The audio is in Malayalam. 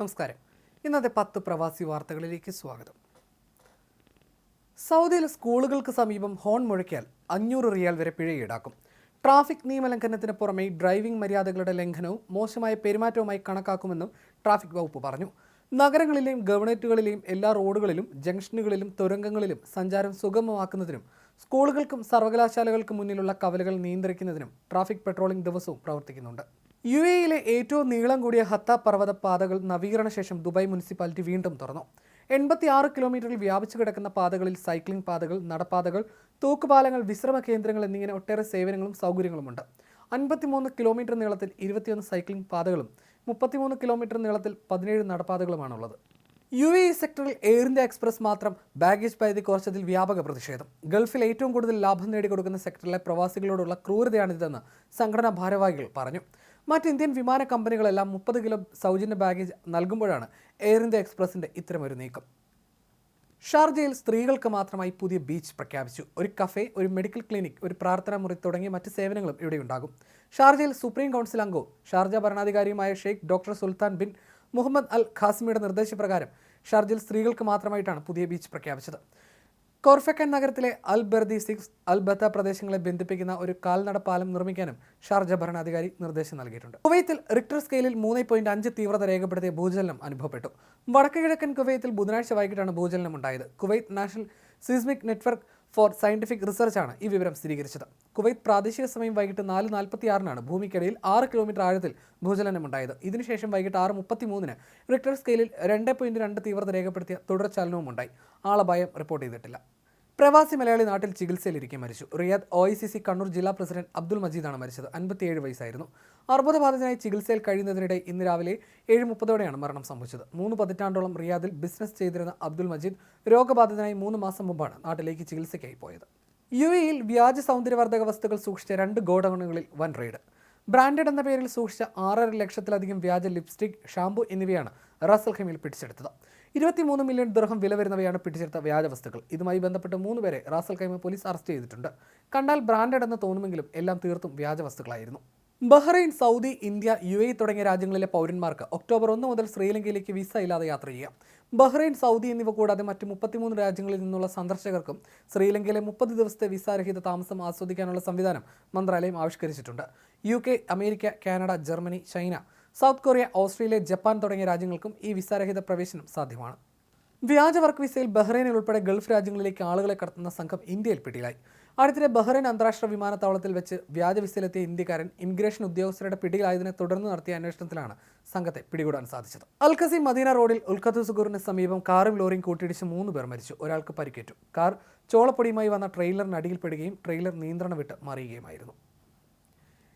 നമസ്കാരം. ഇന്നത്തെ പത്ത് പ്രവാസി വാർത്തകളിലേക്ക് സ്വാഗതം. സൗദിയിൽ സ്കൂളുകൾക്ക് സമീപം ഹോൺ മുഴക്കിയാൽ അഞ്ഞൂറ് റിയാൽ വരെ പിഴ ഈടാക്കും. ട്രാഫിക് നിയമലംഘനത്തിന് പുറമെ ഡ്രൈവിംഗ് മര്യാദകളുടെ ലംഘനവും മോശമായ പെരുമാറ്റവുമായി കണക്കാക്കുമെന്നും ട്രാഫിക് വകുപ്പ് പറഞ്ഞു. നഗരങ്ങളിലെയും ഗവൺമെന്റുകളിലെയും എല്ലാ റോഡുകളിലും ജംഗ്ഷനുകളിലും തുരങ്കങ്ങളിലും സഞ്ചാരം സുഗമമാക്കുന്നതിനും സ്കൂളുകൾക്കും സർവകലാശാലകൾക്കും മുന്നിലുള്ള കവലകൾ നിയന്ത്രിക്കുന്നതിനും ട്രാഫിക് പെട്രോളിംഗ് ദിവസവും പ്രവർത്തിക്കുന്നുണ്ട്. യു എയിലെ ഏറ്റവും നീളം കൂടിയ ഹത്ത പർവത പാതകൾ നവീകരണ ശേഷം ദുബായ് മുനിസിപ്പാലിറ്റി വീണ്ടും തുറന്നു. എൺപത്തി ആറ് കിലോമീറ്ററിൽ വ്യാപിച്ചു കിടക്കുന്ന പാതകളിൽ സൈക്ലിംഗ് പാതകൾ നടപ്പാതകൾ തൂക്കുപാലങ്ങൾ വിശ്രമ കേന്ദ്രങ്ങൾ എന്നിങ്ങനെ ഒട്ടേറെ സേവനങ്ങളും സൗകര്യങ്ങളുമുണ്ട്. അൻപത്തിമൂന്ന് കിലോമീറ്റർ നീളത്തിൽ ഇരുപത്തിയൊന്ന് സൈക്ലിംഗ് പാതകളും മുപ്പത്തിമൂന്ന് കിലോമീറ്റർ നീളത്തിൽ പതിനേഴ് നടപ്പാതകളുമാണുള്ളത്. യു എ സെക്ടറിൽ എയർ ഇന്ത്യ എക്സ്പ്രസ് മാത്രം ബാഗേജ് പരിധി കുറച്ചതിൽ വ്യാപക പ്രതിഷേധം. ഗൾഫിൽ ഏറ്റവും കൂടുതൽ ലാഭം നേടിക്കൊടുക്കുന്ന സെക്ടറിലെ പ്രവാസികളോടുള്ള ക്രൂരതയാണിതെന്ന് സംഘടനാ ഭാരവാഹികൾ പറഞ്ഞു. മറ്റ് ഇന്ത്യൻ വിമാന കമ്പനികളെല്ലാം മുപ്പത് കിലോ സൗജന്യ ബാഗേജ് നൽകുമ്പോഴാണ് എയർ ഇന്ത്യ എക്സ്പ്രസിന്റെ ഇത്തരമൊരു നീക്കം. ഷാർജയിൽ സ്ത്രീകൾക്ക് മാത്രമായി പുതിയ ബീച്ച് പ്രഖ്യാപിച്ചു. ഒരു കഫേ ഒരു മെഡിക്കൽ ക്ലിനിക് ഒരു പ്രാർത്ഥനാ മുറി തുടങ്ങിയ മറ്റ് സേവനങ്ങളും ഇവിടെ ഉണ്ടാകും ഷാർജയിൽ സുപ്രീം കൗൺസിൽ അംഗവും Sharjah ഭരണാധികാരിയുമായ Sheikh doctor Sultan bin Muhammad Al ഖാസിമിയുടെ നിർദ്ദേശപ്രകാരം ഷാർജയിൽ സ്ത്രീകൾക്ക് മാത്രമായിട്ടാണ് പുതിയ ബീച്ച് പ്രഖ്യാപിച്ചത്. കോർഫക്കൻ നഗരത്തിലെ അൽ ബർദി സിക്സ് അൽബത്ത പ്രദേശങ്ങളെ ബന്ധിപ്പിക്കുന്ന ഒരു കാൽനട പാലം നിർമ്മിക്കാനും ഷാർജ ഭരണാധികാരി നിർദ്ദേശം നൽകിയിട്ടുണ്ട്. കുവൈത്തിൽ റിക്ടർ സ്കെയിലിൽ മൂന്ന് പോയിന്റ് അഞ്ച് തീവ്രത രേഖപ്പെടുത്തിയ ഭൂചലനം അനുഭവപ്പെട്ടു. വടക്കു കിഴക്കൻ കുവൈത്തിൽ ബുധനാഴ്ച വൈകിട്ടാണ് ഭൂചലനം ഉണ്ടായത്. Kuwait national seismic network for scientific റിസർച്ചാണ് ഈ വിവരം സ്ഥിരീകരിച്ചത്. കുവൈത്ത് പ്രാദേശിക സമയം വൈകിട്ട് നാല് നാൽപ്പത്തിയാറിനാണ് ഭൂമിക്കടിയിൽ ആറ് കിലോമീറ്റർ ആഴത്തിൽ ഭൂചലനമുണ്ടായത്. ഇതിനുശേഷം വൈകിട്ട് ആറ് മുപ്പത്തിമൂന്നിന് റിക്ടർ സ്കെയിലിൽ രണ്ട് പോയിന്റ് രണ്ട് തീവ്രത രേഖപ്പെടുത്തിയ തുടർചലനവും ഉണ്ടായി ആളപായം റിപ്പോർട്ട് ചെയ്തിട്ടില്ല. പ്രവാസി മലയാളി നാട്ടിൽ ചികിത്സയിലിരിക്കെ മരിച്ചു. Riyadh O I C C Kannur ജില്ലാ പ്രസിഡന്റ് അബ്ദുൾ മജീദാണ് മരിച്ചത്. അൻപത്തിയേഴ് വയസ്സായിരുന്നു. അർബുദബാധിതനായി ചികിത്സയിൽ കഴിയുന്നതിനിടെ ഇന്ന് രാവിലെ ഏഴ് മുപ്പതോടെയാണ് മരണം സംഭവിച്ചത്. മൂന്ന് പതിറ്റാണ്ടോളം റിയാദിൽ ബിസിനസ് ചെയ്തിരുന്ന അബ്ദുൾ മജീദ് രോഗബാധിതനായി മൂന്ന് മാസം മുമ്പാണ് നാട്ടിലേക്ക് ചികിത്സയ്ക്കായി പോയത്. യു എയിൽ വ്യാജ സൗന്ദര്യവർദ്ധക വസ്തുക്കൾ സൂക്ഷിച്ച രണ്ട് ഗോഡൌണുകളിൽ വൻ റെയ്ഡ്. ബ്രാൻഡഡ് എന്ന പേരിൽ സൂക്ഷിച്ച ആറര ലക്ഷത്തിലധികം വ്യാജ ലിപ്സ്റ്റിക് ഷാംപൂ എന്നിവയാണ് റസൽ ഖൈമിൽ പിടിച്ചെടുത്തത്. ഇരുപത്തിമൂന്ന് മില്യൺ ദൃഹം വില വരുന്നവയാണ് പിടിച്ചെടുത്ത വ്യാജ വസ്തുക്കൾ. ഇതുമായി ബന്ധപ്പെട്ട് മൂന്ന് പേരെ റാസൽ ഖൈമ പോലീസ് അറസ്റ്റ് ചെയ്തിട്ടുണ്ട്. കണ്ടാൽ ബ്രാൻഡഡ് എന്ന് തോന്നുമെങ്കിലും എല്ലാം തീർത്തും വ്യാജ വസ്തുക്കളായിരുന്നു. Bahrain Saudi India U A തുടങ്ങിയ രാജ്യങ്ങളിലെ പൗരന്മാർക്ക് ഒക്ടോബർ ഒന്ന് മുതൽ ശ്രീലങ്കയിലേക്ക് വിസ ഇല്ലാതെ യാത്ര ചെയ്യാം ബഹ്റൈൻ സൗദി എന്നിവ കൂടാതെ മറ്റ് മുപ്പത്തിമൂന്ന് രാജ്യങ്ങളിൽ നിന്നുള്ള സന്ദർശകർക്കും ശ്രീലങ്കയിലെ മുപ്പത് ദിവസത്തെ വിസാരഹിത താമസം ആസ്വദിക്കാനുള്ള സംവിധാനം മന്ത്രാലയം ആവിഷ്കരിച്ചിട്ടുണ്ട്. U K America Canada Germany China South Korea Australia Japan തുടങ്ങിയ രാജ്യങ്ങൾക്കും ഈ വിസാരഹിത പ്രവേശനം സാധ്യമാണ്. വ്യാജ വർക്ക് വിസയിൽ ബഹ്റൈനിൽ ഉൾപ്പെടെ ഗൾഫ് രാജ്യങ്ങളിലേക്ക് ആളുകളെ കടത്തുന്ന സംഘം ഇന്ത്യയിൽ പിടിയിലായി. അടുത്തിടെ ബഹ്റൈൻ അന്താരാഷ്ട്ര വിമാനത്താവളത്തിൽ വെച്ച് വ്യാജ വിസയിലെത്തിയ ഇന്ത്യക്കാരൻ ഇമിഗ്രേഷൻ ഉദ്യോഗസ്ഥരുടെ പിടിയിലായതിനെ തുടർന്ന് നടത്തിയ അന്വേഷണത്തിലാണ് സംഘത്തെ പിടികൂടാൻ സാധിച്ചത്. അൽഖസി മദീന റോഡിൽ ഉൽഖത്തു സുഗൂറിന് സമീപം കാറും ലോറിയും കൂട്ടിയിടിച്ച് മൂന്ന് പേർ മരിച്ചു. ഒരാൾക്ക് പരിക്കേറ്റു. കാർ ചോളപ്പൊടിയുമായി വന്ന ട്രെയിലറിന് അടിയിൽപ്പെടുകയും ട്രെയിലർ നിയന്ത്രണം വിട്ട് മറിയുകയുമായിരുന്നു.